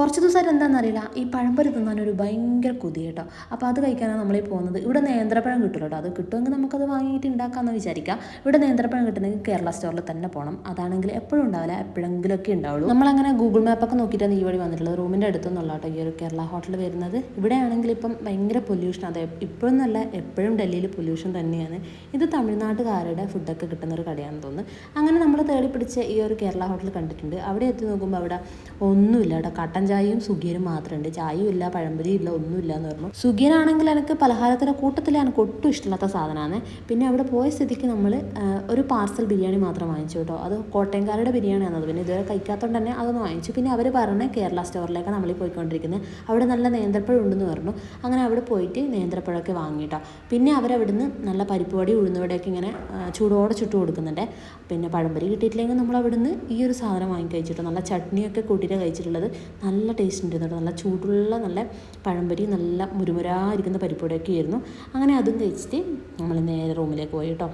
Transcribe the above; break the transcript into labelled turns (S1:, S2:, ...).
S1: കുറച്ച് ദിവസമായിട്ട് എന്താണെന്നറിയില്ല. ഈ പഴംപൊരി തിന്നാനൊരു ഭയങ്കര കൊതി കേട്ടോ. അപ്പോൾ അത് കഴിക്കാനാണ് നമ്മളീ പോകുന്നത്. ഇവിടെ നേന്ത്രപ്പഴം കിട്ടുമല്ലോ കേട്ടോ അത് കിട്ടുമെങ്കിൽ നമുക്കത് വാങ്ങിയിട്ട് ഉണ്ടാക്കാമെന്ന് വിചാരിക്കാം. ഇവിടെ നേന്ത്രപ്പഴം കിട്ടുന്നെങ്കിൽ കേരള സ്റ്റോറിൽ തന്നെ പോകണം അതാണെങ്കിൽ എപ്പോഴും ഉണ്ടാവില്ല. എപ്പോഴെങ്കിലുമൊക്കെ ഉണ്ടാവുള്ളൂ. നമ്മളങ്ങനെ ഗൂഗിൾ മാപ്പൊക്കെ നോക്കിയിട്ടാണ് ഈ വഴി വന്നിട്ടുള്ളത്. റൂമിന്റെ അടുത്തൊന്നുള്ള കേട്ടോ ഈ ഒരു കേരള ഹോട്ടൽ വരുന്നത്. ഇവിടെയാണെങ്കിൽ ഇപ്പം ഭയങ്കര പൊല്യൂഷൻ അതെ നല്ല എപ്പോഴും ഡൽഹിയിൽ പൊല്യൂഷൻ തന്നെയാണ്. ഇത് തമിഴ്നാട്ടുകാരുടെ ഫുഡൊക്കെ കിട്ടുന്ന ഒരു കടയാണെന്ന് തോന്നുന്നു. അങ്ങനെ നമ്മൾ തേടി പിടിച്ച ഈ ഒരു കേരള ഹോട്ടൽ കണ്ടിട്ടുണ്ട്. അവിടെ എത്തി നോക്കുമ്പോൾ അവിടെ ഒന്നുമില്ല കേട്ടോ. കട്ടൻ ചായയും സുഗിയനും മാത്രമുണ്ട്. ചായയും ഇല്ല പഴംപൊരി ഇല്ല ഒന്നുമില്ല എന്ന് പറഞ്ഞു. സുഖിയനാണെങ്കിൽ എനിക്ക് പലഹാരത്തിന്റെ കൂട്ടത്തിൽ എനിക്ക് ഒട്ടും ഇഷ്ടമില്ലാത്ത സാധനമാണ്. പിന്നെ അവിടെ പോയ സ്ഥിതിക്ക് നമ്മൾ ഒരു പാർസൽ ബിരിയാണി മാത്രം വാങ്ങിച്ചു കേട്ടോ. അത് കോട്ടയംകാരുടെ ബിരിയാണിയാണത് പിന്നെ ഇതുവരെ കഴിക്കാത്തതുകൊണ്ട് തന്നെ അതൊന്ന് വാങ്ങിച്ചു. പിന്നെ അവർ പറഞ്ഞ കേരള സ്റ്റോറിലേക്കാണ് നമ്മൾ പോയിക്കൊണ്ടിരിക്കുന്നത്. അവിടെ നല്ല നേന്ത്രപ്പഴം ഉണ്ടെന്ന് പറഞ്ഞു. അങ്ങനെ അവിടെ പോയിട്ട് നേന്ത്രപ്പഴമൊക്കെ വാങ്ങിട്ടോ പിന്നെ അവരവിടുന്ന് നല്ല പരിപ്പുവടി ഉഴുന്നുവടയൊക്കെ ഇങ്ങനെ ചൂടോടെ ചുട്ട് കൊടുക്കുന്നുണ്ട്. പിന്നെ പഴംപൊരി കിട്ടിയിട്ടില്ലെങ്കിൽ നമ്മൾ അവിടുന്ന് ഈ ഒരു സാധനം വാങ്ങി കഴിച്ചിട്ടോ നല്ല ചട്നിയൊക്കെ കൂട്ടിയിട്ട് കഴിച്ചിട്ടുള്ളത്. നല്ല ടേസ്റ്റ് ഉണ്ട് കേട്ടോ. നല്ല ചൂടുള്ള നല്ല പഴംപൊരി നല്ല മുരുമുരാ ഇരിക്കുന്ന പരിപ്പുവടയൊക്കെ ആയിരുന്നു. അങ്ങനെ അതും കഴിച്ചിട്ട് നമ്മൾ നേരെ റൂമിലേക്ക് പോയി കേട്ടോ.